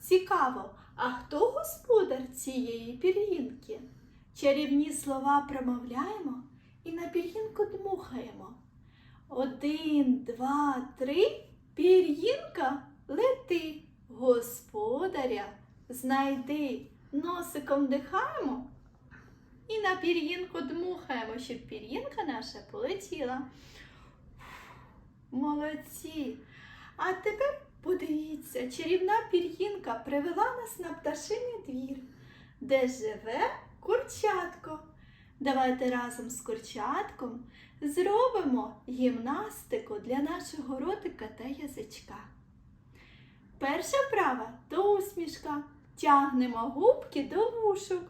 Цікаво, а хто господар цієї пір'їнки? Чарівні слова промовляємо і на пір'їнку дмухаємо. Один, два, три, пір'їнка лети, господаря знайди, носиком дихаємо і на пір'їнку дмухаємо, щоб пір'їнка наша полетіла. Молодці! А тепер подивіться, чарівна пір'їнка привела нас на пташиний двір, де живе курчатко. Давайте разом з курчатком зробимо гімнастику для нашого ротика та язичка. Перша вправа то усмішка. Тягнемо губки до вушок.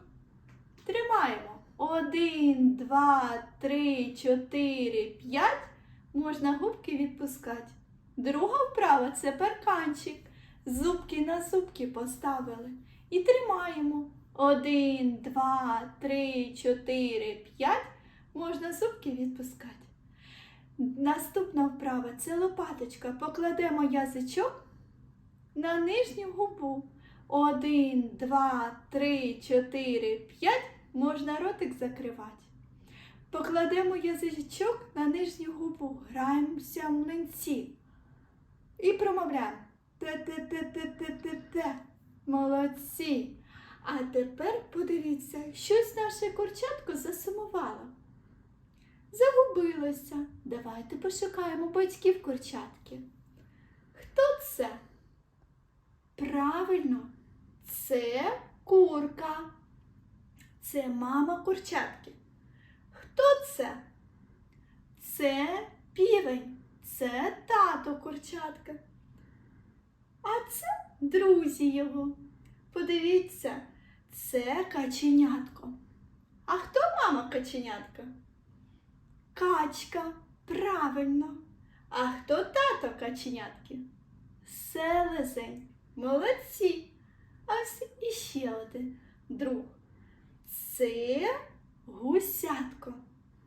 Тримаємо. Один, два, три, чотири, п'ять. Можна губки відпускати. Друга вправа це парканчик. Зубки на зубки поставили. І тримаємо. Один, два, три, чотири, п'ять. Можна зубки відпускати. Наступна вправа це лопаточка. Покладемо язичок на нижню губу. Один, два, три, чотири, п'ять. Можна ротик закривати. Покладемо язичок на нижню губу, граємося в млинці. І промовляємо. Те-те-те-те-те-те-те. Молодці. А тепер подивіться, щось наше курчатко засумувало. Загубилося. Давайте пошукаємо батьків курчатки. Хто це? Правильно, це курка. Це мама курчатки. Хто це? Це півень, це тато курчатка. А це друзі його. Подивіться, це каченятко. А хто мама каченятка? Качка, правильно. А хто тато каченятки? Селезень. Молодці. Ось іще один друг. Це гусятко.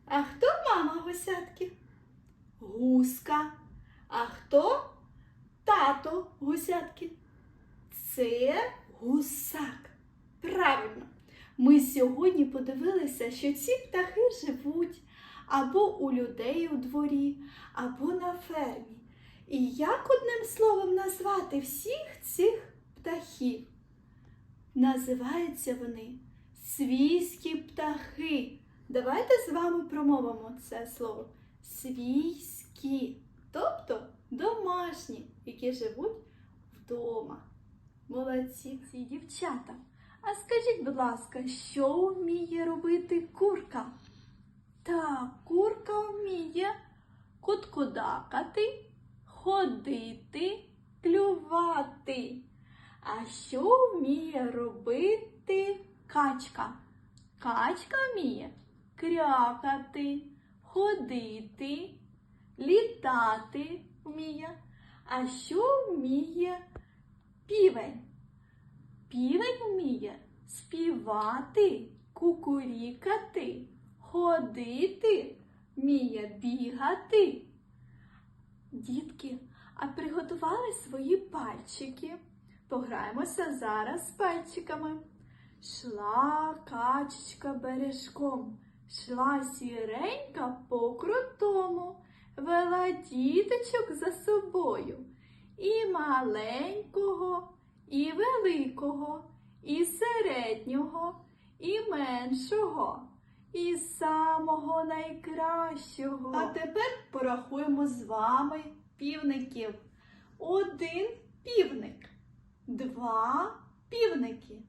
А хто мама гусятки? Гуска. А хто тато гусятки? Це гусак. Правильно. Ми сьогодні подивилися, що ці птахи живуть або у людей у дворі, або на фермі. І як одним словом назвати всіх цих птахів? Називаються вони свійські птахи. Давайте з вами промовимо це слово. Свійські, тобто домашні, які живуть вдома. Молодці ці дівчата. А скажіть, будь ласка, що вміє робити курка? Так, курка вміє куткудакати, ходити, клювати. А що вміє робити качка? Качка вміє крякати, ходити, літати вміє. А що вміє півень? Півень вміє співати, кукурікати, ходити, вміє бігати. Дітки, а приготували свої пальчики. Пограємося зараз з пальчиками. Шла качечка бережком, шла сіренька по крутому, вела діточок за собою. І маленького, і великого, і середнього, і меншого, і самого найкращого. А тепер порахуємо з вами півників. Один півник, два півники,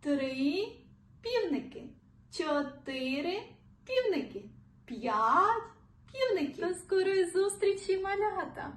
три півники, чотири півники, п'ять півників. До скорої зустрічі, малята!